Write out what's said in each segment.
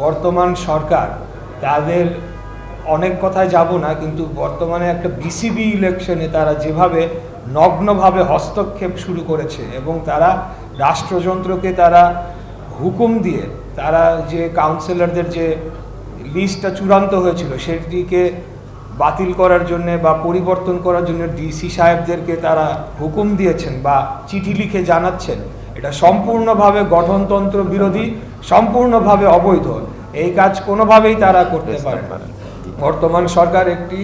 বর্তমান সরকার, তাদের অনেক কথায় যাব না, কিন্তু বর্তমানে একটা বিসিবি ইলেকশনে তারা যেভাবে নগ্নভাবে হস্তক্ষেপ শুরু করেছে এবং তারা রাষ্ট্রযন্ত্রকে তারা হুকুম দিয়ে, তারা যে কাউন্সিলরদের যে লিস্টটা চূড়ান্ত হয়েছিল, সেটিকে বাতিল করার জন্য বা পরিবর্তন করার জন্য ডিসি সাহেবদেরকে তারা হুকুম দিয়েছেন বা চিঠি লিখে জানাচ্ছেন। এটা সম্পূর্ণভাবে গঠনতন্ত্র বিরোধী সম্পূর্ণভাবে অবৈধ। এই কাজ কোনোভাবেই তারা করতে পারে না। বর্তমান সরকার একটি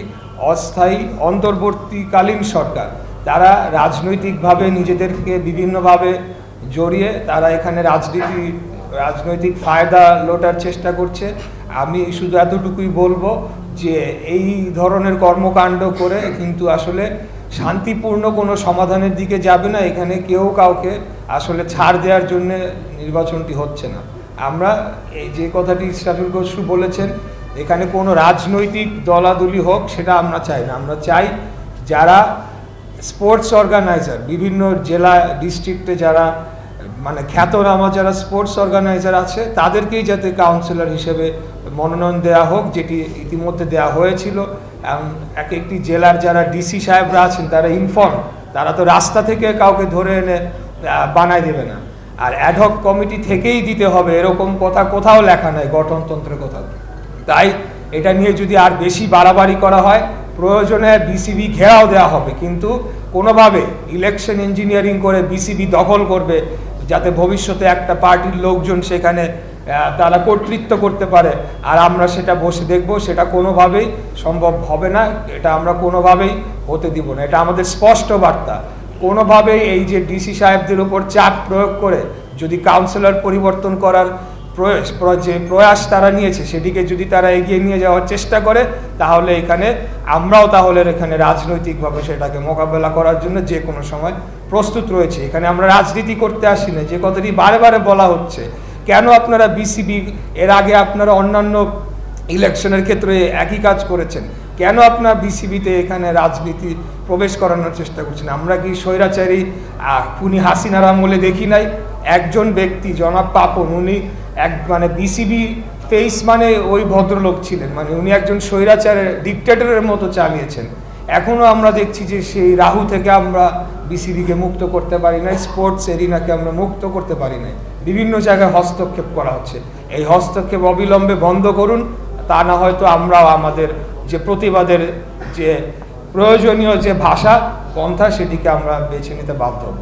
অস্থায়ী অন্তর্বর্তীকালীন সরকার। তারা রাজনৈতিকভাবে নিজেদেরকে বিভিন্নভাবে জড়িয়ে তারা এখানে রাজনীতি রাজনৈতিক ফায়দা লোটার চেষ্টা করছে। আমি শুধু এতটুকুই বলব যে এই ধরনের কর্মকাণ্ড করে কিন্তু আসলে শান্তিপূর্ণ কোনো সমাধানের দিকে যাবে না। এখানে কেউ কাউকে আসলে ছাড় দেওয়ার জন্য নির্বাচনটি হচ্ছে না। আমরা এই যে কথাটি ইসরাফুল খসরু বলেছেন, এখানে কোনো রাজনৈতিক দলাদলি হোক, সেটা আমরা চাই না। আমরা চাই যারা স্পোর্টস অর্গানাইজার, বিভিন্ন জেলা ডিস্ট্রিক্টে যারা মানে খ্যাতনামা যারা স্পোর্টস অর্গানাইজার আছে, তাদেরকেই যাতে কাউন্সিলর হিসেবে মনোনয়ন দেওয়া হোক, যেটি ইতিমধ্যে দেওয়া হয়েছিল। এবং এক একটি জেলার যারা ডিসি সাহেবরা আছেন, তারা ইনফর্ম তারা তো রাস্তা থেকে কাউকে ধরে এনে বানায় দেবে না। আর অ্যাডহক কমিটি থেকেই দিতে হবে, এরকম কথা কোথাও লেখা নাই, গঠনতন্ত্রের কোথাও তাই এটা নিয়ে যদি আর বেশি বাড়াবাড়ি করা হয়, প্রয়োজনে বিসিবি ঘেরাও দেওয়া হবে। কিন্তু কোনোভাবে ইলেকশন ইঞ্জিনিয়ারিং করে বিসিবি দখল করবে, যাতে ভবিষ্যতে একটা পার্টির লোকজন সেখানে তারা কর্তৃত্ব করতে পারে। আর আমরা সেটা বসে দেখব, সেটা কোনোভাবেই সম্ভব হবে না। এটা আমরা কোনোভাবেই হতে দিব না। এটা আমাদের স্পষ্ট বার্তা। কোনোভাবেই এই যে ডিসি সাহেবদের উপর চাপ প্রয়োগ করে যদি কাউন্সিলর পরিবর্তন করার প্রয়াস যে প্রয়াস তারা নিয়েছে, সেটিকে যদি তারা এগিয়ে নিয়ে যাওয়ার চেষ্টা করে, তাহলে এখানে আমরাও তাহলে এখানে রাজনৈতিকভাবে সেটাকে মোকাবেলা করার জন্য যে কোনো সময় প্রস্তুত রয়েছে। এখানে আমরা রাজনীতি করতে আসি না। যে কথাটি বারে বারে বলা হচ্ছে, কেন আপনারা বিসিবি এর আগে আপনারা অন্যান্য ইলেকশনের ক্ষেত্রে একই কাজ করেছেন? কেন আপনার বিসিবিতে এখানে রাজনীতি প্রবেশ করানোর চেষ্টা করছেন? আমরা কি স্বৈরাচারী? খুনি হাসিনার আমলে দেখি নাই? একজন ব্যক্তি, জনাব পাপন, উনি এক মানে বিসিবি ফেস মানে ওই ভদ্রলোক ছিলেন। মানে উনি একজন স্বৈরাচারের ডিকটেটরের মতো চালিয়েছেন। এখনও আমরা দেখছি যে সেই রাহু থেকে আমরা বিসিবিকে মুক্ত করতে পারি না স্পোর্টস এরিনাকে আমরা মুক্ত করতে পারি না বিভিন্ন জায়গায় হস্তক্ষেপ করা হচ্ছে। এই হস্তক্ষেপ অবিলম্বে বন্ধ করুন, তা না হয়তো আমরাও আমাদের যে প্রতিবাদের যে প্রয়োজনীয় যে ভাষা পন্থা সেটিকে আমরা বেছে নিতে বাধ্য হব।